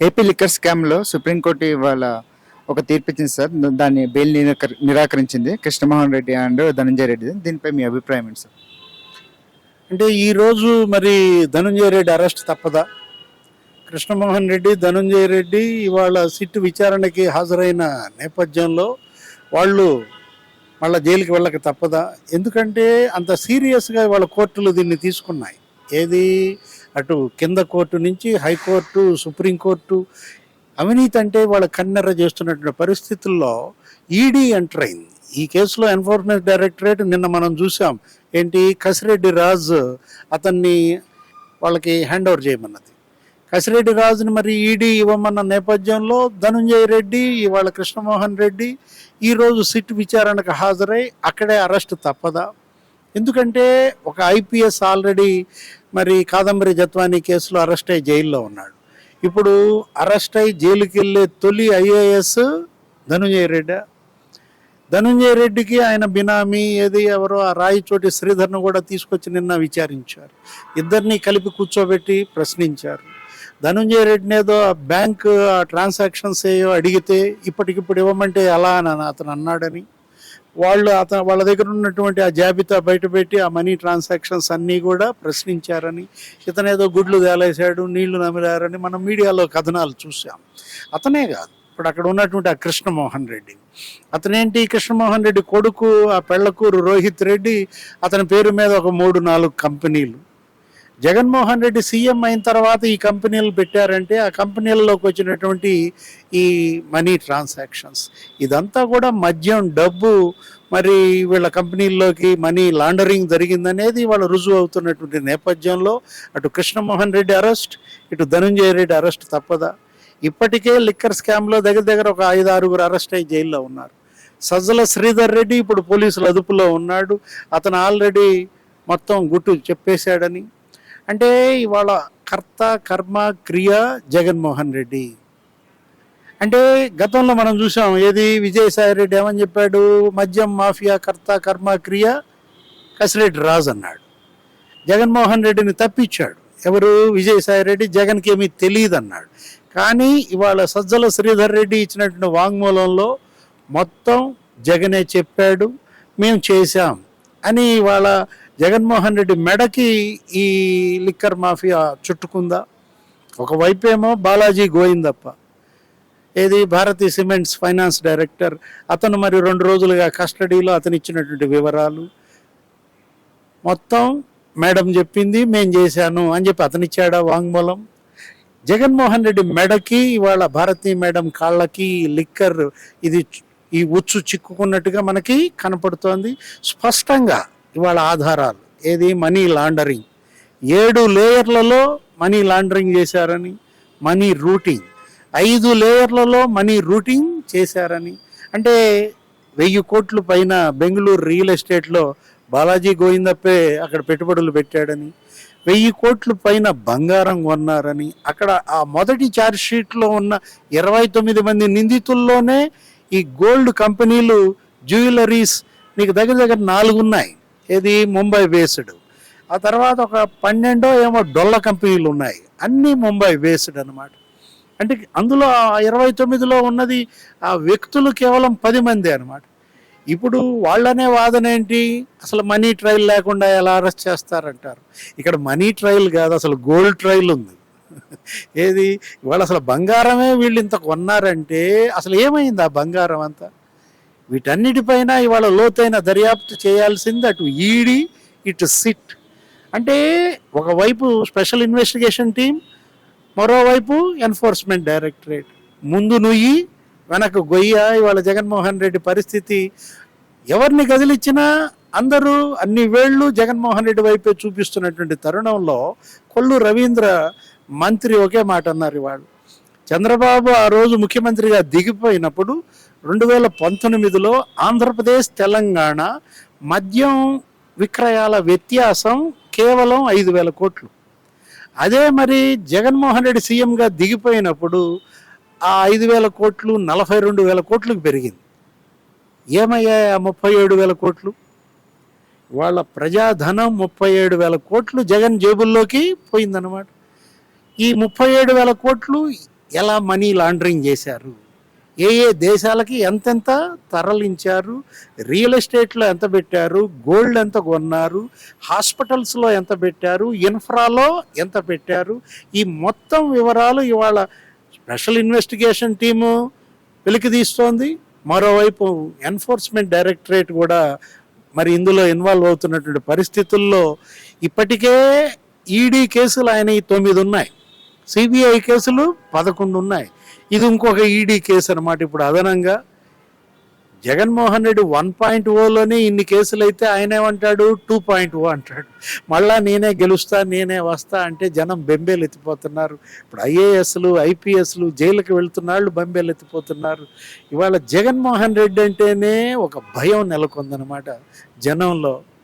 AP liquor స్కామ్లో supreme court ఇవాళ ఒక తీర్పు ఇచ్చింది సార్ దాన్ని బెయిల్ నిరాకరించింది. కృష్ణమోహన్ రెడ్డి అండ్ ధనంజయ రెడ్డి. దీనిపై మీ అభిప్రాయం ఏంటి సార్? అంటే ఈరోజు మరి ధనంజయ రెడ్డి అరెస్ట్ తప్పదా? కృష్ణమోహన్ రెడ్డి ధనంజయ రెడ్డి ఇవాళ సిట్ విచారణకి హాజరైన నేపథ్యంలో వాళ్ళు మళ్ళీ జైలుకి వెళ్ళక తప్పదా? ఎందుకంటే అంత సీరియస్గా వాళ్ళ కోర్టులు దీన్ని తీసుకున్నాయి. ఏది? అటు కింద కోర్టు నుంచి హైకోర్టు సుప్రీంకోర్టు అవినీతి అంటే వాళ్ళ కన్నెర్ర చేస్తున్నటువంటి పరిస్థితుల్లో ఈడీ ఎంటర్ అయింది. ఈ కేసులో ఎన్ఫోర్స్మెంట్ డైరెక్టరేట్ నిన్న మనం చూసాం. ఏంటి? కసిరెడ్డి రాజ్ అతన్ని వాళ్ళకి హ్యాండ్ ఓవర్ చేయమన్నది. కసిరెడ్డి రాజుని మరి ఈడీ ఇవ్వమన్న నేపథ్యంలో ధనుంజయ రెడ్డి ఇవాళ కృష్ణమోహన్ రెడ్డి ఈరోజు సిట్ విచారణకు హాజరై అక్కడే అరెస్ట్ తప్పదా? ఎందుకంటే ఒక ఐపీఎస్ ఆల్రెడీ మరి కాదంబరి జత్వానీ కేసులో అరెస్ట్ అయ్యి జైల్లో ఉన్నాడు. ఇప్పుడు అరెస్ట్ అయ్యి జైలుకి వెళ్ళే తొలి ఐఏఎస్ ధనుంజయ రెడ్డి. ధనుంజయ రెడ్డికి ఆయన బినామీ ఏది ఎవరో ఆ రాయిచోటి శ్రీధర్ను కూడా తీసుకొచ్చి నిన్న విచారించారు. ఇద్దరిని కలిపి కూర్చోబెట్టి ప్రశ్నించారు. ధనుంజయ రెడ్డిని ఏదో ఆ బ్యాంక్ ఆ ట్రాన్సాక్షన్స్ ఏయో అడిగితే ఇప్పటికిప్పుడు ఇవ్వమంటే ఎలా అని అతను అన్నాడని. వాళ్ళు అతను వాళ్ళ దగ్గర ఉన్నటువంటి ఆ జాబితా బయటపెట్టి ఆ మనీ ట్రాన్సాక్షన్స్ అన్నీ కూడా ప్రశ్నించారని ఇతను ఏదో గుడ్లు తేలేశాడు నీళ్ళు నమిలారని మనం మీడియాలో కథనాలు చూసాం అతనే కాదు. ఇప్పుడు అక్కడ ఉన్నటువంటి ఆ కృష్ణమోహన్ రెడ్డి. అతనేంటి కృష్ణమోహన్ రెడ్డి కొడుకు ఆ పెళ్ళకూరు రోహిత్ రెడ్డి అతని పేరు మీద ఒక మూడు నాలుగు కంపెనీలు. జగన్మోహన్ రెడ్డి సీఎం అయిన తర్వాత ఈ కంపెనీలు పెట్టారంటే ఆ కంపెనీలలోకి వచ్చినటువంటి ఈ మనీ ట్రాన్సాక్షన్స్. ఇదంతా కూడా మద్యం డబ్బు మరి వీళ్ళ కంపెనీల్లోకి మనీ లాండరింగ్ జరిగిందనేది వాళ్ళు రుజువు అవుతున్నటువంటి నేపథ్యంలో అటు కృష్ణమోహన్ రెడ్డి అరెస్ట్ ఇటు ధనుంజయ రెడ్డి అరెస్ట్ తప్పదా? ఇప్పటికే లిక్కర్ స్కామ్లో దగ్గర దగ్గర ఒక ఐదు ఆరుగురు అరెస్ట్ అయ్యి జైల్లో ఉన్నారు. సజ్జల శ్రీధర్ రెడ్డి ఇప్పుడు పోలీసులు అదుపులో ఉన్నాడు. అతను ఆల్రెడీ మొత్తం గుట్టు చెప్పేశాడని అంటే ఇవాళ కర్త కర్మ క్రియ జగన్మోహన్ రెడ్డి. అంటే గతంలో మనం చూసాం ఏది విజయసాయి రెడ్డి ఏమని చెప్పాడు? మద్యం మాఫియా కర్త కర్మ క్రియ కసిరెడ్డి రాజు అన్నాడు. జగన్మోహన్ రెడ్డిని తప్పించాడు. ఎవరు? విజయసాయి రెడ్డి. జగన్కి ఏమీ తెలియదు అన్నాడు కానీ ఇవాళ సజ్జల శ్రీధర్ రెడ్డి ఇచ్చినటువంటి వాంగ్మూలంలో మొత్తం జగనే చెప్పాడు. మేము చేశాం. అని ఇవాళ జగన్మోహన్ రెడ్డి మెడకి ఈ లిక్కర్ మాఫియా చుట్టుకుందా? ఒకవైపేమో బాలాజీ గోయిందప్ప ఏది? Bharathi cements finance director. అతను మరి రెండు రోజులుగా కస్టడీలో అతను ఇచ్చినటువంటి వివరాలు. మొత్తం మేడం చెప్పింది మేము చేశాను అని చెప్పి అతను ఇచ్చాడా వాంగ్మూలం? జగన్మోహన్ రెడ్డి మెడకి ఇవాళ భారతీ మేడం కాళ్ళకి లిక్కర్ ఇది ఈ ఉచ్చు చిక్కుకున్నట్టుగా మనకి కనపడుతోంది. స్పష్టంగా ఇవాళ ఆధారాలు. ఏది? Money laundering. ఏడు లేయర్లలో మనీ లాండరింగ్ చేశారని మనీ రూటింగ్. ఐదు లేయర్లలో మనీ రూటింగ్ చేశారని. అంటే వెయ్యి కోట్ల పైన బెంగళూరు రియల్ ఎస్టేట్లో బాలాజీ గోవిందప్పే అక్కడ పెట్టుబడులు పెట్టాడని వెయ్యి కోట్ల పైన బంగారం కొన్నారని అక్కడ ఆ మొదటి ఛార్జ్ షీట్లో ఉన్న ఇరవై తొమ్మిది మంది నిందితుల్లోనే ఈ గోల్డ్ కంపెనీలు జ్యువెలరీస్ నీకు దగ్గర దగ్గర నాలుగు ఉన్నాయి. ఏది? ముంబై బేస్డ్. ఆ తర్వాత ఒక పన్నెండో ఏమో డొల్ల కంపెనీలు ఉన్నాయి. అన్నీ ముంబై బేస్డ్ అనమాట అంటే అందులో ఇరవై తొమ్మిదిలో ఉన్నది ఆ వ్యక్తులు కేవలం పది మంది అనమాట ఇప్పుడు వాళ్ళనే వాదన ఏంటి? అసలు మనీ ట్రయల్ లేకుండా ఎలా అరెస్ట్ చేస్తారంటారు? ఇక్కడ మనీ ట్రయల్ కాదు అసలు గోల్డ్ ట్రయల్ ఉంది. ఏది? ఇవాళ అసలు బంగారమే వీళ్ళు ఇంత కొన్నారంటే అసలు ఏమైంది ఆ బంగారం అంతా? వీటన్నిటిపైన ఇవాళ లోతైన దర్యాప్తు చేయాల్సింది అటు ఈడీ ఇటు సిట్. అంటే ఒకవైపు స్పెషల్ ఇన్వెస్టిగేషన్ టీం మరోవైపు ఎన్ఫోర్స్మెంట్ డైరెక్టరేట్. ముందు నుయ్యి వెనక గొయ్య ఇవాళ జగన్మోహన్ రెడ్డి పరిస్థితి ఎవరిని కదిలిచ్చినా అందరూ అన్ని వేళ్ళు జగన్మోహన్ రెడ్డి వైపే చూపిస్తున్నటువంటి తరుణంలో కొల్లు రవీంద్ర మంత్రి ఒకే మాట అన్నారు ఇవాళ. చంద్రబాబు ఆ రోజు ముఖ్యమంత్రిగా దిగిపోయినప్పుడు రెండు వేల పంతొమ్మిదిలో ఆంధ్రప్రదేశ్ తెలంగాణ మద్యం విక్రయాల వ్యత్యాసం కేవలం ఐదు వేల కోట్లు. అదే మరి జగన్మోహన్ రెడ్డి సీఎంగా దిగిపోయినప్పుడు ఆ ఐదు వేల కోట్లు నలభై రెండు వేల కోట్లకు పెరిగింది. ఏమయ్యాయి ఆ ముప్పై ఏడు వేల కోట్లు? వాళ్ళ ప్రజాధనం ముప్పై ఏడు వేల కోట్లు జగన్ జేబుల్లోకి పోయిందన్నమాట. ఈ ముప్పై ఏడు వేల కోట్లు ఎలా మనీ లాండరింగ్ చేశారు? ఏ ఏ దేశాలకి ఎంతెంత తరలించారు? రియల్ ఎస్టేట్లో ఎంత పెట్టారు? గోల్డ్ ఎంత కొన్నారు? హాస్పిటల్స్లో ఎంత పెట్టారు? ఇన్ఫ్రాలో ఎంత పెట్టారు? ఈ మొత్తం వివరాలు ఇవాళ స్పెషల్ ఇన్వెస్టిగేషన్ టీము వెలికి తీస్తోంది. మరోవైపు ఎన్ఫోర్స్మెంట్ డైరెక్టరేట్ కూడా మరి ఇందులో ఇన్వాల్వ్ అవుతున్నటువంటి పరిస్థితుల్లో ఇప్పటికే ఈడీ కేసులు ఆయన తొమ్మిది ఉన్నాయి. సిబిఐ కేసులు పదకొండు ఉన్నాయి. ఇది ఇంకొక ఈడీ కేసు అనమాట ఇప్పుడు అదనంగా. జగన్మోహన్ రెడ్డి వన్ పాయింట్ ఓలోనే ఇన్ని కేసులు అయితే ఆయన ఏమంటాడు టూ పాయింట్ ఓ అంటాడు. మళ్ళా నేనే గెలుస్తా నేనే వస్తా అంటే జనం బెంబేలు ఎత్తిపోతున్నారు. ఇప్పుడు ఐఏఎస్లు ఐపీఎస్లు జైలుకి వెళ్తున్న వాళ్ళు బెంబేలు ఎత్తిపోతున్నారు. ఇవాళ జగన్మోహన్ రెడ్డి అంటేనే ఒక భయం నెలకొందనమాట జనంలో.